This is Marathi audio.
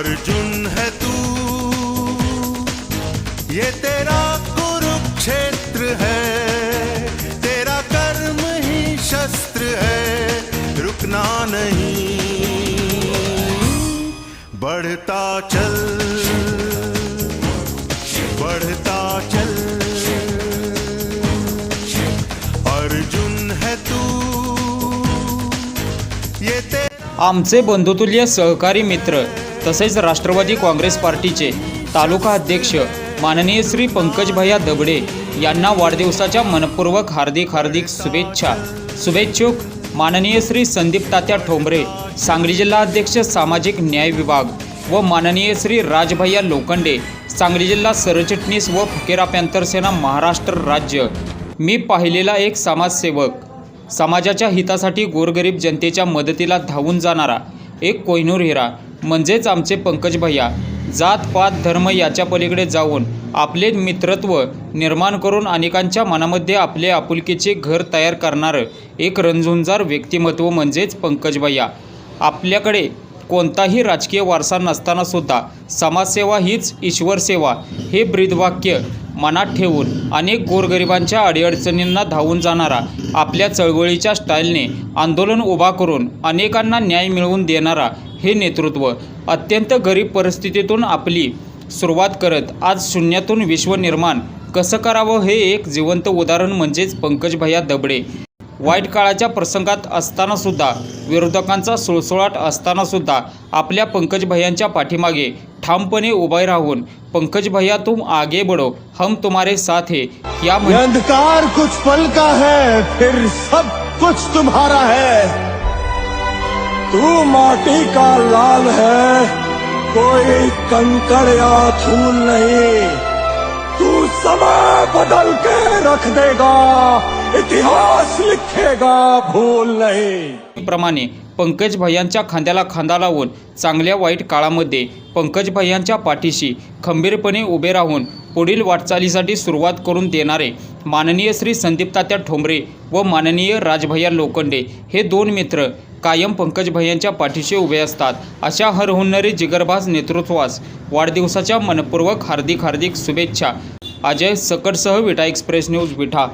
अर्जुन है तू। ये तेरा कुरुक्षेत्र है। तेरा कर्म ही शस्त्र है। रुकना नहीं। बढ़ता चल। बढ़ता चल। अर्जुन है तू। ये तेरा आमचे बंधुतुल्य सहकारी मित्र तसेच राष्ट्रवादी काँग्रेस पार्टीचे तालुका अध्यक्ष माननीय श्री पंकजभैया दबडे यांना वाढदिवसाच्या मनपूर्वक हार्दिक हार्दिक शुभेच्छा. शुभेच्छुक माननीय श्री संदीप तात्या ठोंबरे सांगली जिल्हा अध्यक्ष सामाजिक न्याय विभाग व माननीय श्री राजभैया लोखंडे सांगली जिल्हा सरचिटणीस व फुकेरा सेना महाराष्ट्र राज्य. मी पाहिलेला एक समाजसेवक. समाजाच्या हितासाठी गोरगरीब जनतेच्या मदतीला धावून जाणारा एक कोहिनूर हिरा. म्हणजेच आमचे पंकज भैया जात पात धर्म याच्या पलीकडे जाऊन आपले मित्रत्व निर्माण करून अनेकांच्या मनामध्ये आपले आपुलकीचे घर तयार करणारं एक रणझुंजार व्यक्तिमत्व म्हणजेच पंकज भैया. आपल्याकडे कोणताही राजकीय वारसा नसतानासुद्धा समाजसेवा हीच ईश्वर सेवा. हे ब्रीदवाक्य मनात ठेवून अनेक गोरगरिबांच्या अडीअडचणींना धावून जाणारा आपल्या चळवळीच्या स्टाईलने आंदोलन उभा करून अनेकांना न्याय मिळवून देणारा हे नेतृत्व अत्यंत गरीब परिस्थितीतून आपली सुरुवात करत आज शून्यातून विश्व निर्माण कसं करावं हे एक जिवंत उदाहरण म्हणजेच पंकजभैया दबडे. वाईट काळाच्या प्रसंगात असताना सुद्धा विरोधकांचा सुळसुळाट असतानासुद्धा आपल्या पंकजभैयांच्या पाठीमागे ठामपणे उभे राहून पंकज भैया तुम आगे बढ़ो हम तुम्हारे साथ है या अंधकार कुछ पल का है फिर सब कुछ तुम्हारा है। तू माटी का लाल है? कोई कंकड़ या धूल नहीं। तू समय बदल के रख देगा इतिहास लिखेगा भूल नहीं। प्रमाणे पंकज भैयांच्या खांद्याला खांदा लावून चांगल्या वाईट काळामध्ये पंकज भैयांच्या पाठीशी खंबीरपणे उभे राहून पुढील वाटचालीसाठी सुरुवात करून देणारे माननीय श्री संदीप तात्या ठोंबरे व माननीय राजभैया लोखंडे हे दोन मित्र कायम पंकज भैयांच्या पाठीशी उभे असतात. अशा हरहुन्नरी जिगरबाज नेतृत्वास वाढदिवसाच्या मनपूर्वक हार्दिक हार्दिक शुभेच्छा. अजय सकटसह विटा एक्सप्रेस न्यूज विठा